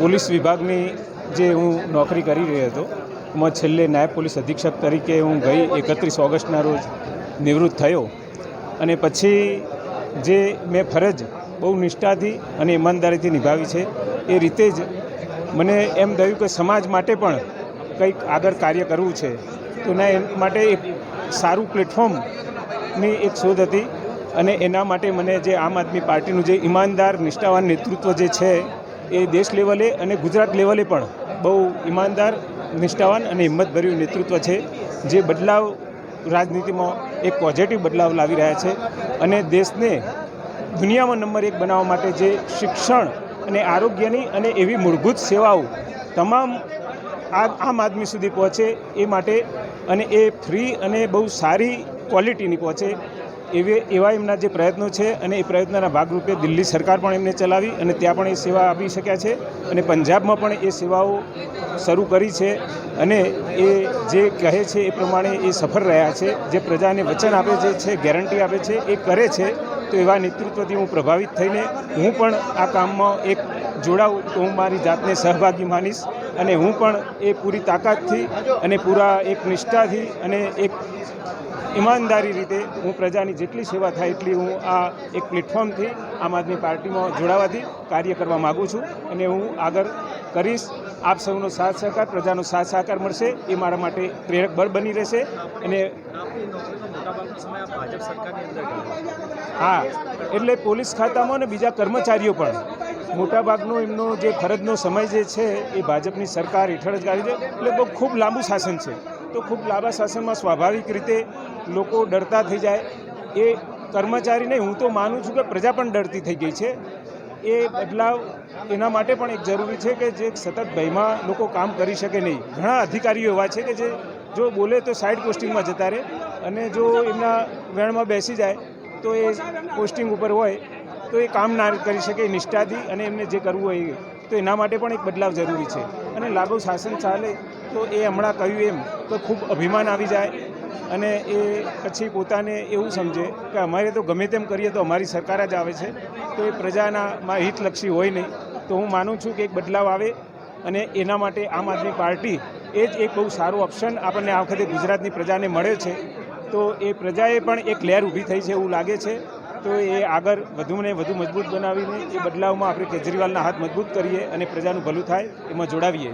Police વિભાગની જે હું નોકરી કરી રહ્યો હતો, એમાં છેલ્લે નાયબ પોલીસ અધિક્ષક તરીકે હું ગઈ એકત્રીસ ઓગસ્ટના રોજ નિવૃત્ત થયો. અને પછી જે મેં ફરજ બહુ નિષ્ઠાથી અને ઈમાનદારીથી નિભાવી છે, એ રીતે જ મને એમ થયું કે સમાજ માટે પણ કંઈક આગળ કાર્ય કરવું છે. તો ના એ માટે એક સારું પ્લેટફોર્મની એક શોધ હતી. અને એના માટે મને જે આમ આદમી પાર્ટીનું જે ઈમાનદાર, નિષ્ઠાવાન નેતૃત્વ જે છે, એ દેશ લેવલે અને ગુજરાત લેવલે પણ બહુ ઈમાનદાર, નિષ્ઠાવાન અને હિંમતભર્યું નેતૃત્વ છે, જે બદલાવ રાજનીતિમાં એક પોઝિટિવ બદલાવ લાવી રહ્યા છે અને દેશને દુનિયામાં નંબર એક બનાવવા માટે જે શિક્ષણ અને આરોગ્યની અને એવી મૂળભૂત સેવાઓ તમામ આમ આદમી સુધી પહોંચે એ માટે અને એ ફ્રી અને બહુ સારી ક્વોલિટીની પહોંચે એવે એવા એમના જે પ્રયત્નો છે અને એ પ્રયત્નના ભાગરૂપે દિલ્હી સરકાર પણ એમને ચલાવી અને ત્યાં પણ એ સેવા આપી શક્યા છે અને પંજાબમાં પણ એ સેવાઓ શરૂ કરી છે અને એ જે કહે છે એ પ્રમાણે એ સફળ રહ્યા છે. જે પ્રજાને વચન આપે છે, ગેરંટી આપે છે, એ કરે છે, તો એવા નેતૃત્વથી હું પ્રભાવિત થઈને હું પણ આ કામમાં એક જોડાઉં તો હું મારી જાતને સહભાગી માનીશ. અને હું પણ એ પૂરી તાકાતથી અને પૂરા એક નિષ્ઠાથી અને એક ઈમાનદારી રીતે હું પ્રજાની જેટલી સેવા થાય એટલી હું આ એક પ્લેટફોર્મથી આમ આદમી પાર્ટીમાં જોડાવાથી કાર્ય કરવા માગું છું. અને હું આગળ કરીશ. આપ સૌનો સાથ સહકાર, પ્રજાનો સાથ સહકાર મળશે. એ મારા માટે પ્રેરક બળ બની રહેશે. અને હા, એટલે પોલીસ ખાતામાં અને બીજા કર્મચારીઓ પણ. મોટાભાગનો એમનો જે ફરજનો સમય જે છે, એ ભાજપની સરકાર હેઠળ જ ગાળી છે એટલે બહુ ખૂબ લાંબુ શાસન છે. તો ખૂબ લાંબા શાસનમાં સ્વાભાવિક રીતે લોકો ડરતા થઈ જાય. એ કર્મચારી નહીં, હું તો માનું છું કે પ્રજા પણ ડરતી થઈ ગઈ છે. એ બદલાવ એના માટે પણ એક જરૂરી છે કે જે સતત ભયમાં લોકો કામ કરી શકે નહીં. ઘણા અધિકારીઓ એવા છે કે જે જો બોલે તો સાઈડ પોસ્ટિંગમાં જતા રહે અને જો એમના વેણમાં બેસી જાય તો એ પોસ્ટિંગ ઉપર હોય તો એ કામ ના કરી શકે નિષ્ઠાથી અને એમને જે કરવું હોય તો એના માટે પણ એક બદલાવ જરૂરી છે. અને લાગુ શાસન ચાલે તો એ હમણાં કહ્યું એમ તો ખૂબ અભિમાન આવી જાય અને એ પછી પોતાને એવું સમજે કે અમારે તો ગમે તેમ કરીએ તો અમારી સરકાર જ આવે છે. તો એ પ્રજાનામાં હિતલક્ષી હોય નહીં. તો હું માનું છું કે એક બદલાવ આવે અને એના માટે આમ આદમી પાર્ટી એ જ એક બહુ સારો ઓપ્શન આપણને આ વખતે ગુજરાતની પ્રજાને મળે છે. તો એ પ્રજાએ પણ એક લહેર ઊભી થઈ છે એવું લાગે છે. તો એ આગળ વધુને વધુ મજબૂત બનાવીને એ બદલાવમાં આપણે કેજરીવાલના હાથ મજબૂત કરીએ અને પ્રજાનું ભલું થાય એમાં જોડાવીએ.